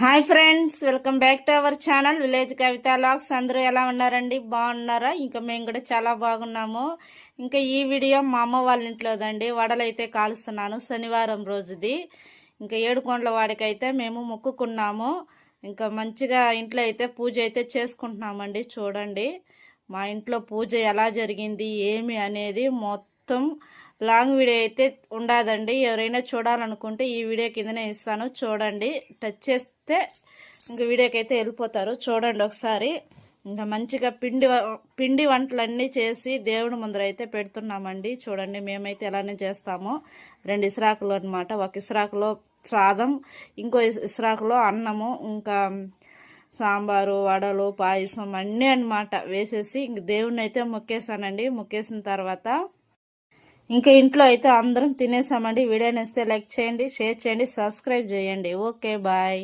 Hi friends welcome back to our channel village Kavitha logs. అందరూ ఎలా ఉన్నారండి? బాగున్నారా? ఇంకా మేము కూడా చాలా బాగున్నాము. ఇంకా ఈ వీడియో మా అమ్మ వాళ్ళ ఇంట్లోదండి వడలు అయితే కాలుస్తున్నాను శనివారం రోజుది. ఇంకా ఏడుకొండల వాడికైతే మేము మొక్కుకున్నాము. ఇంకా మంచిగా ఇంట్లో అయితే పూజ అయితే చేసుకుంటున్నామండి చూడండి. మా ఇంట్లో పూజ ఎలా జరిగింది ఏమి అనేది మొత్తం లాంగ్ వీడియో అయితే ఉండదండి. ఎవరైనా చూడాలనుకుంటే ఈ వీడియో కిందనే ఇస్తాను. చూడండి. టచ్ చేస్తే ఇంకా వీడియోకి అయితే వెళ్ళిపోతారు. చూడండి ఒకసారి. ఇంకా మంచిగా పిండి పిండి వంటలన్నీ చేసి దేవుడి ముందర అయితే పెడుతున్నామండి. చూడండి మేమైతే ఎలానే చేస్తామో. రెండు ఇస్రాకులు అనమాట ఒక ఇస్రాకులో సాదం ఇంకో ఇస్- అన్నము ఇంకా సాంబారు వడలు పాయసం అన్నీ అన్నమాట వేసేసి ఇంక దేవుడిని అయితే మొక్కేసానండి మొక్కేసిన తర్వాత ఇంకా ఇంట్లో అయితే అందరం తినేసామండి. వీడియో నేస్తే లైక్ చేయండి షేర్ చేయండి సబ్స్క్రైబ్ చేయండి. Okay bye.